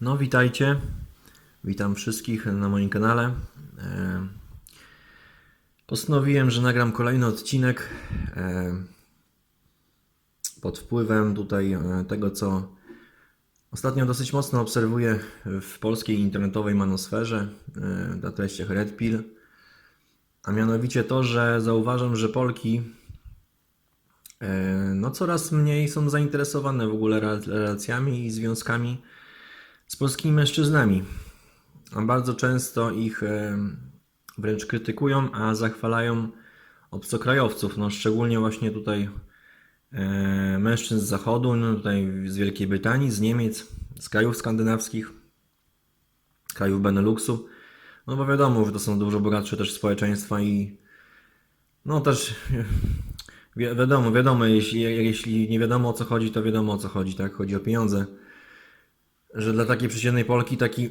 No, witajcie. Witam wszystkich na moim kanale. E, Postanowiłem, że nagram kolejny odcinek e, pod wpływem tutaj e, tego, co ostatnio dosyć mocno obserwuję w polskiej internetowej manosferze na treściach Red Pill. A mianowicie to, że zauważam, że Polki no coraz mniej są zainteresowane w ogóle rel- relacjami i związkami z polskimi mężczyznami. Bardzo często ich wręcz krytykują, a zachwalają obcokrajowców. No, szczególnie właśnie tutaj e, mężczyzn z zachodu, no, tutaj z Wielkiej Brytanii, z Niemiec, z krajów skandynawskich, krajów Beneluxu. No bo wiadomo, że to są dużo bogatsze też społeczeństwa i no też wi- wiadomo, wiadomo, jeśli, jeśli nie wiadomo o co chodzi, to wiadomo o co chodzi, tak? Chodzi o pieniądze że dla takiej przeciętnej Polki taki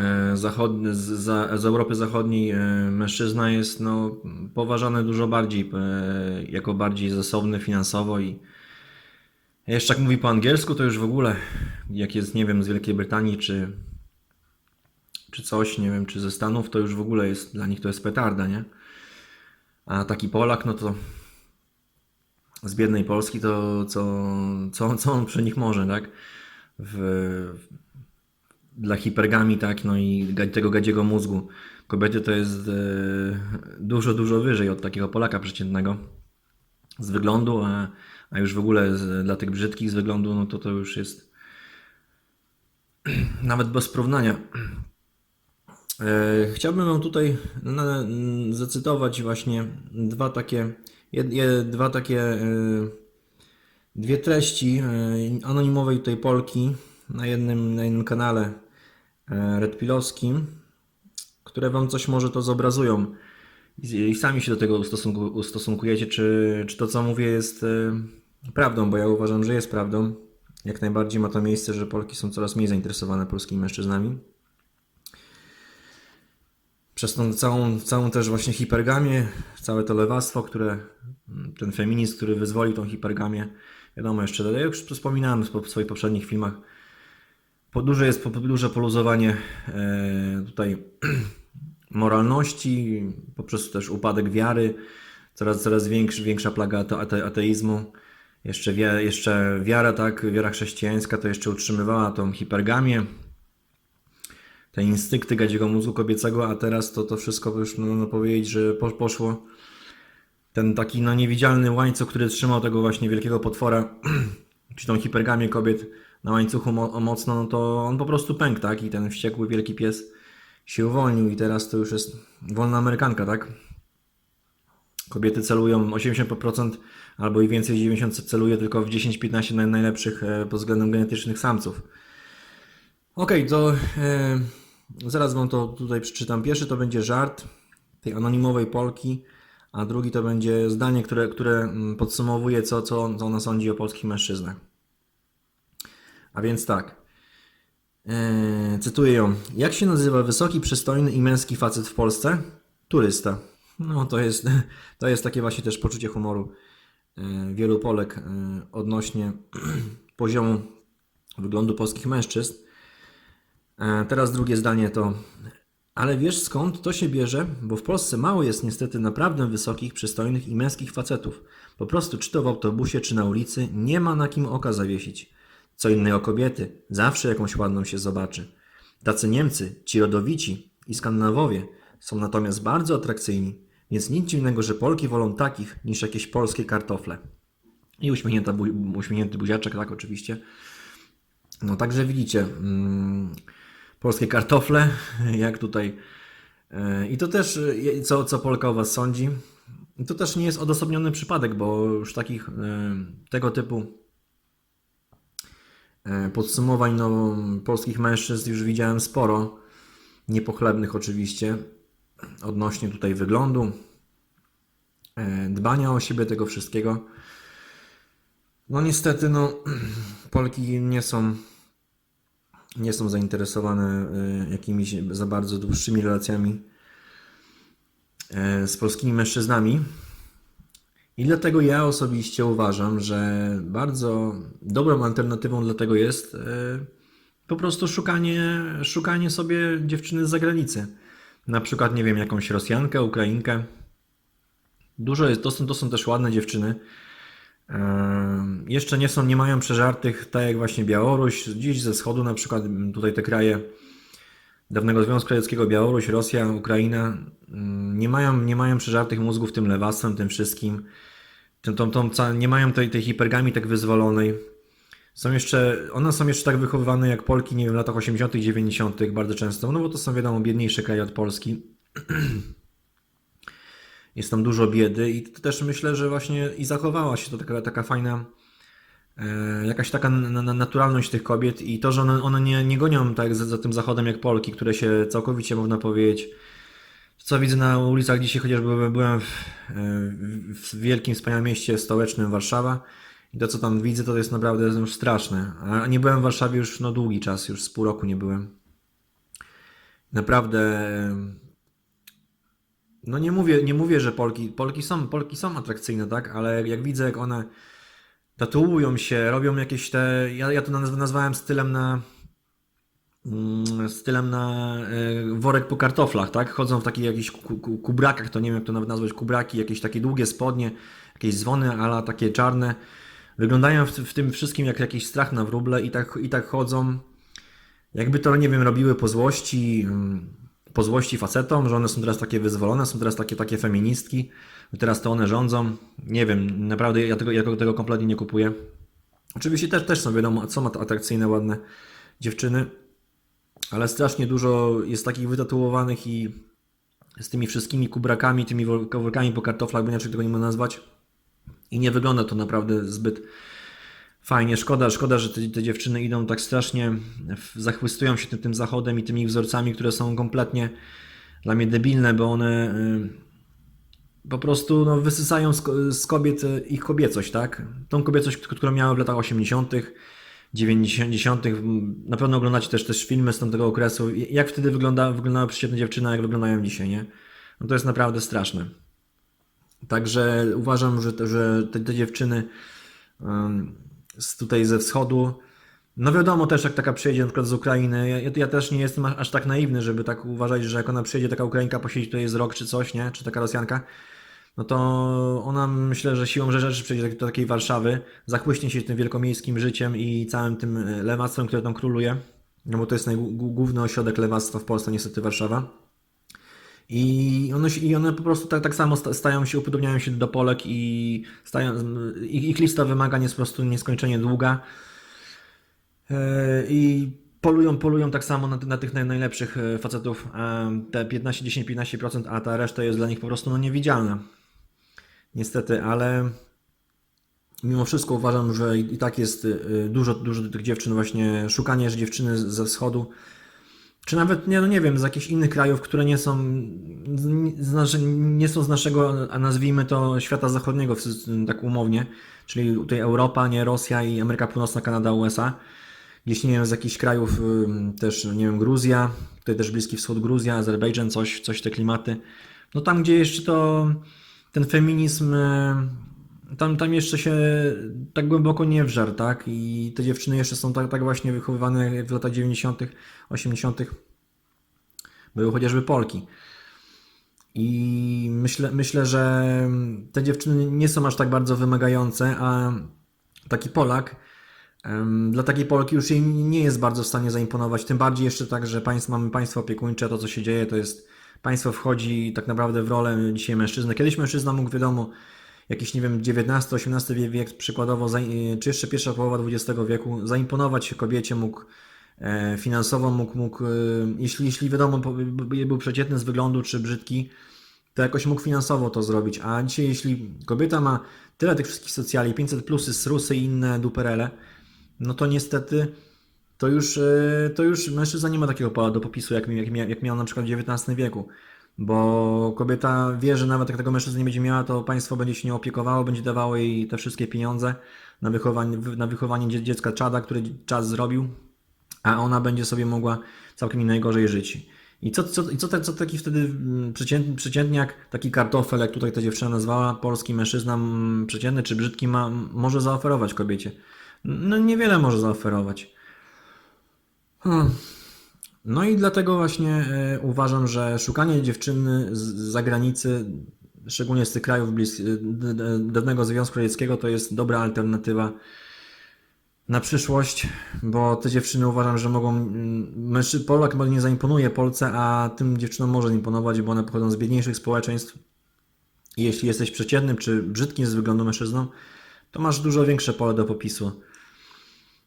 e, zachodni, z, z Europy Zachodniej e, mężczyzna jest no, poważany dużo bardziej, e, jako bardziej zasobny finansowo i jeszcze jak mówi po angielsku, to już w ogóle, jak jest, nie wiem, z Wielkiej Brytanii czy, czy coś, nie wiem, czy ze Stanów, to już w ogóle jest, dla nich to jest petarda, nie? A taki Polak, no to z biednej Polski, to co, co, co on przy nich może, tak? W, dla hipergami, tak? No i tego gadziego mózgu. Kobiety to jest e, dużo, dużo wyżej od takiego Polaka przeciętnego z wyglądu, a, a już w ogóle z, dla tych brzydkich z wyglądu, no to to już jest nawet bez porównania. E, Chciałbym Wam tutaj zacytować właśnie dwa takie, dwa takie, e, dwie treści e, anonimowej tutaj Polki na jednym, na jednym kanale e, redpilowskim, które Wam coś może to zobrazują. I, sami się do tego ustosunku, ustosunkujecie, czy, czy to co mówię jest e, prawdą, bo ja uważam, że jest prawdą. Jak najbardziej ma to miejsce, że Polki są coraz mniej zainteresowane polskimi mężczyznami. Przez tą całą, całą też właśnie hipergamię, całe to lewactwo, które ten feminizm, który wyzwolił tą hipergamię, wiadomo jeszcze, ja już wspominałem w swoich poprzednich filmach, duże jest duże poluzowanie e, tutaj moralności, poprzez też upadek wiary, coraz, coraz większy, większa plaga ate, ate, ateizmu. Jeszcze, jeszcze wiara, tak, wiara chrześcijańska to jeszcze utrzymywała tą hipergamię, te instynkty gadziego mózgu kobiecego, a teraz to, to wszystko już można powiedzieć, że po, poszło ten taki no, niewidzialny łańcuch, który trzymał tego właśnie wielkiego potwora, czy tą hipergamię kobiet na łańcuchu mo- mocno, no to on po prostu pękł, tak? I ten wściekły wielki pies się uwolnił i teraz to już jest wolna amerykanka, tak? Kobiety celują 80% albo i więcej 90% celuje tylko w 10-15 naj- najlepszych e, pod względem genetycznych samców. Okej, to e, zaraz wam to tutaj przeczytam. Pierwszy to będzie żart tej anonimowej Polki, a drugi to będzie zdanie, które, które mm, podsumowuje, co, co, on- co ona sądzi o polskich mężczyznach. A więc tak. E, cytuję ją. Jak się nazywa wysoki, przystojny i męski facet w Polsce? Turysta. No to jest, to jest takie właśnie też poczucie humoru e, wielu Polek e, odnośnie poziomu wyglądu polskich mężczyzn. Teraz drugie zdanie to. Ale wiesz skąd to się bierze? Bo w Polsce mało jest niestety naprawdę wysokich, przystojnych i męskich facetów. Po prostu, czy to w autobusie, czy na ulicy, nie ma na kim oka zawiesić. Co innego kobiety, zawsze jakąś ładną się zobaczy. Tacy Niemcy, ci rodowici i Skandynawowie są natomiast bardzo atrakcyjni, więc nic dziwnego, że Polki wolą takich niż jakieś polskie kartofle. I uśmiechnięty buziaczek, tak oczywiście. No także widzicie, mm, polskie kartofle, jak tutaj. e, I to też, e, co, co Polka o Was sądzi, to też nie jest odosobniony przypadek, bo już takich e, tego typu podsumowań no, polskich mężczyzn już widziałem sporo. Niepochlebnych oczywiście, odnośnie tutaj wyglądu, dbania o siebie, tego wszystkiego. No niestety, no, Polki nie są nie są zainteresowane y, jakimiś za bardzo dłuższymi relacjami y, z polskimi mężczyznami. I dlatego ja osobiście uważam, że bardzo dobrą alternatywą dla tego jest y, po prostu szukanie, szukanie sobie dziewczyny z zagranicy. Na przykład, nie wiem, jakąś Rosjankę, Ukrainkę. Dużo jest, to są, to są też ładne dziewczyny. Jeszcze nie są, nie mają przeżartych, tak jak właśnie Białoruś, gdzieś ze wschodu na przykład, tutaj te kraje dawnego Związku Radzieckiego, Białoruś, Rosja, Ukraina, nie mają, nie mają przeżartych mózgów tym lewactwem, tym wszystkim. Tą, tą, tą, nie mają tej, tej hipergamii tak wyzwolonej. Są jeszcze, one są jeszcze tak wychowywane jak Polki, nie wiem, w latach 80., 90. bardzo często, no bo to są wiadomo biedniejsze kraje od Polski. Jest tam dużo biedy i to też myślę, że właśnie i zachowała się to taka, taka fajna, e, jakaś taka na, na, naturalność tych kobiet i to, że one, one nie, nie gonią tak za, za tym zachodem jak Polki, które się całkowicie, można powiedzieć, co widzę na ulicach dzisiaj, chociażby byłem w, e, w wielkim, wspaniałym mieście stołecznym Warszawa i to, co tam widzę, to jest naprawdę już straszne. A nie byłem w Warszawie już no, długi czas, już z pół roku nie byłem. Naprawdę no nie mówię, nie mówię, że Polki, Polki są, Polki są atrakcyjne, tak? Ale jak widzę, jak one tatuują się, robią jakieś te, ja, ja to nazw- nazwałem stylem na mm, stylem na e, worek po kartoflach, tak? Chodzą w takich jakichś ku, ku, kubrakach, to nie wiem jak to nawet nazwać, kubraki, jakieś takie długie spodnie, jakieś dzwony, ale takie czarne. Wyglądają w, w tym wszystkim jak jakiś strach na wróble i tak, i tak chodzą. Jakby to, nie wiem, robiły po złości, mm, po złości facetom, że one są teraz takie wyzwolone, są teraz takie, takie feministki, teraz to one rządzą. Nie wiem, naprawdę ja tego, ja tego kompletnie nie kupuję. Oczywiście też, też są, wiadomo, są atrakcyjne, ładne dziewczyny, ale strasznie dużo jest takich wytatuowanych i z tymi wszystkimi kubrakami, tymi wor- workami po kartoflach, bo inaczej tego nie można nazwać. I nie wygląda to naprawdę zbyt fajnie. Szkoda, szkoda, że te, te dziewczyny idą tak strasznie, w- zachwystują się tym, tym zachodem i tymi wzorcami, które są kompletnie dla mnie debilne, bo one y, po prostu no, wysysają z, z kobiet y, ich kobiecość, tak? Tą kobiecość, którą miały w latach 80., 90. Na pewno oglądacie też, też filmy z tamtego okresu. Jak wtedy wygląda, wyglądała przeciętna dziewczyna, jak wyglądają dzisiaj, nie? No to jest naprawdę straszne. Także uważam, że, te- że te, te dziewczyny z tutaj ze wschodu, no wiadomo też jak taka przyjedzie na przykład z Ukrainy, ja, ja też nie jestem aż, tak naiwny, żeby tak uważać, że jak ona przyjedzie, taka Ukrainka posiedzi tutaj z rok czy coś, nie? Czy taka Rosjanka, no to ona myślę, że siłą rzeczy przyjdzie do takiej Warszawy, zachłyśnie się tym wielkomiejskim życiem i całym tym e, lewactwem, które tam króluje, no bo to jest najgłówny ośrodek lewactwa w Polsce, niestety Warszawa. I one, I one po prostu tak, tak samo sta- stają się, upodobniają się do Polek i stają, ich, ich lista wymagań jest po prostu nieskończenie długa. E, I polują, polują tak samo na, na tych naj, najlepszych e, facetów, e, te 15, 10, 15%, a ta reszta jest dla nich po prostu no, niewidzialna. Niestety, ale mimo wszystko uważam, że i, tak jest dużo, dużo tych dziewczyn właśnie, szukanie dziewczyny ze wschodu, czy nawet, nie, no nie wiem, z jakichś innych krajów, które nie są, z, nie są z naszego, a nazwijmy to świata zachodniego, tak umownie, czyli tutaj Europa, nie Rosja i Ameryka Północna, Kanada, USA. Gdzieś, nie wiem, z jakichś krajów też, nie wiem, Gruzja, tutaj też Bliski Wschód, Gruzja, Azerbejdżan, coś, coś te klimaty. No tam, gdzie jeszcze to, ten feminizm, tam, tam jeszcze się tak głęboko nie wżarł, tak? I te dziewczyny jeszcze są tak, tak właśnie wychowywane w latach 90., 80. były chociażby Polki. I myślę, myślę, że te dziewczyny nie są aż tak bardzo wymagające, a taki Polak, dla takiej Polki już jej nie jest bardzo w stanie zaimponować. Tym bardziej jeszcze tak, że państw, mamy państwo opiekuńcze, to co się dzieje, to jest państwo wchodzi tak naprawdę w rolę dzisiaj mężczyzny. Kiedyś mężczyzna mógł, wiadomo, jakiś, nie wiem, XIX-XVIII wie- wiek przykładowo, za- czy jeszcze pierwsza połowa XX wieku, zaimponować kobiecie mógł e, finansowo, mógł, mógł e, jeśli, jeśli wiadomo, był przeciętny z wyglądu czy brzydki, to jakoś mógł finansowo to zrobić. A dzisiaj, jeśli kobieta ma tyle tych wszystkich socjali, 500 plusy, srusy i inne duperele, no to niestety to już, e, to już mężczyzna nie ma takiego pola do popisu, jak, jak, jak miał na przykład w XIX wieku. Bo kobieta wie, że nawet jak tego mężczyzny nie będzie miała, to państwo będzie się nią opiekowało, będzie dawało jej te wszystkie pieniądze na wychowanie, na wychowanie dzie- dziecka czada, który czas zrobił, a ona będzie sobie mogła całkiem nie najgorzej żyć. I co, co, co, ta- co taki wtedy mm, przeciętny, przeciętniak, taki kartofel, jak tutaj ta dziewczyna nazwała, polski mężczyzna mm, przeciętny czy brzydki ma, może zaoferować kobiecie? No niewiele może zaoferować. Hmm. No i dlatego właśnie e, uważam, że szukanie dziewczyny z zagranicy, szczególnie z tych krajów d- dawnego Związku Radzieckiego, to jest dobra alternatywa na przyszłość, bo te dziewczyny uważam, że mogą. mm, Polak nie zaimponuje Polce, a tym dziewczynom może imponować, bo one pochodzą z biedniejszych społeczeństw. Jeśli jesteś przeciętnym czy brzydkim z wyglądu mężczyzną, to masz dużo większe pole do popisu.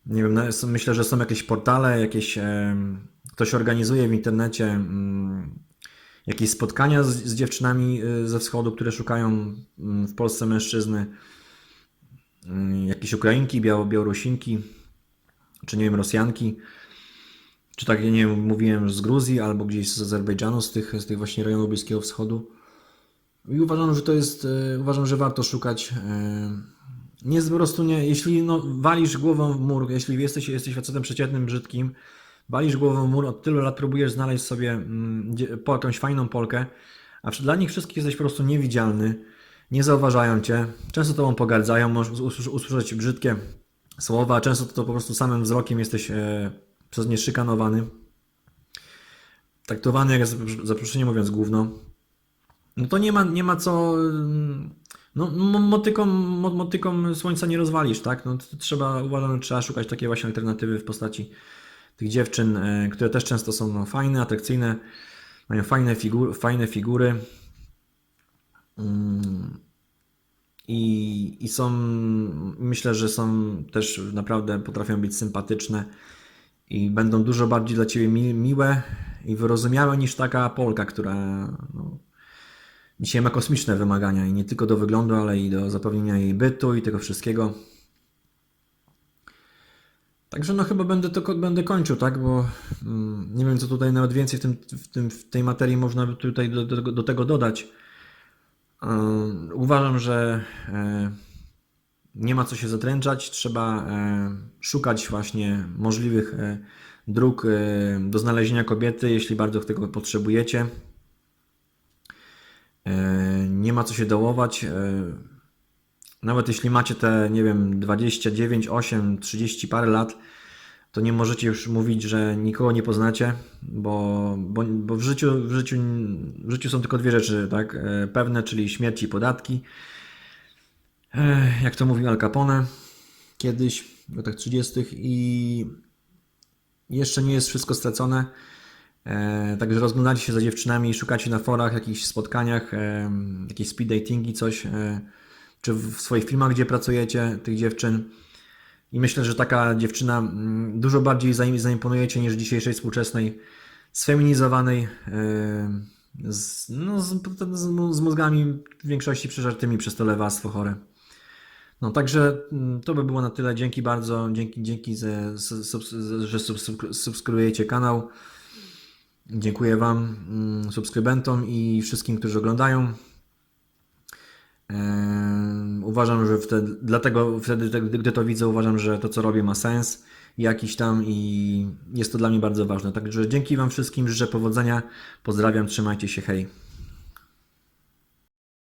Nie wiem, no, myślę, że są jakieś portale, jakieś. ktoś organizuje w internecie mm, jakieś spotkania z, z dziewczynami y, ze wschodu, które szukają mm, w Polsce mężczyzny. Mm, Jakieś Ukrainki, Biało, Białorusinki, czy nie wiem, Rosjanki. Czy tak, nie wiem, mówiłem z Gruzji albo gdzieś z Azerbejdżanu, z tych, z tych właśnie rejonów Bliskiego Wschodu. I uważam, że to jest, e, uważam, że warto szukać. Nie po prostu nie, jeśli no, walisz głową w mur, jeśli jesteś, jesteś facetem przeciętnym, brzydkim, walisz głową w mur, od tylu lat próbujesz znaleźć sobie mm, po, jakąś fajną Polkę, a dla nich wszystkich jesteś po prostu niewidzialny, nie zauważają cię, często tobą pogardzają, możesz usłysz- usłyszeć brzydkie słowa, często to po prostu samym wzrokiem jesteś e, przez nie szykanowany, traktowany jak, za za przeproszeniem mówiąc, gówno. No to nie ma, nie ma co. mm, No, mo- motyką, mo- motyką słońca nie rozwalisz, tak? No, trzeba, uważam, trzeba szukać takiej właśnie alternatywy w postaci tych dziewczyn, e, które też często są no, fajne, atrakcyjne, mają fajne, figur, fajne figury. Mm, I, I są, myślę, że są też naprawdę potrafią być sympatyczne i będą dużo bardziej dla ciebie mi, miłe i wyrozumiałe niż taka Polka, która no, Dzisiaj ma kosmiczne wymagania i nie tylko do wyglądu, ale i do zapewnienia jej bytu i tego wszystkiego. Także no chyba będę to będę kończył, tak? Bo mm, nie wiem, co tutaj nawet więcej w, tym, w, tym, w tej materii można by tutaj do, do, do tego dodać. Ym, uważam, że e, nie ma co się zatręczać, trzeba e, szukać właśnie możliwych e, dróg e, do znalezienia kobiety, jeśli bardzo tego potrzebujecie. E, Nie ma co się dołować. e, Nawet jeśli macie te, nie wiem, 29, 8, 30 parę lat, to nie możecie już mówić, że nikogo nie poznacie, bo, bo, bo w, życiu, w, życiu, w życiu są tylko dwie rzeczy, tak? E, Pewne, czyli śmierć i podatki. Jak to mówił Al Capone kiedyś, w latach 30. i jeszcze nie jest wszystko stracone. E, także rozglądacie się za dziewczynami, szukacie na forach, jakichś spotkaniach, e, jakieś speed datingi, coś, e, czy w swoich filmach, gdzie pracujecie, tych dziewczyn. I myślę, że taka dziewczyna mm, dużo bardziej zaim- zaimponujecie niż dzisiejszej współczesnej, sfeminizowanej, z, no, z, z, mózgami w większości przeżartymi przez to lewactwo chore. No także mm, to by było na tyle. Dzięki bardzo, dzięki, dzięki, że, że subs- subskrybujecie kanał. Dziękuję Wam, mm, subskrybentom i wszystkim, którzy oglądają. Ehm, Uważam, że wtedy, dlatego wtedy, te- gdy to widzę, uważam, że to, co robię, ma sens jakiś tam i jest to dla mnie bardzo ważne. Także dzięki Wam wszystkim, życzę powodzenia, pozdrawiam, trzymajcie się, hej.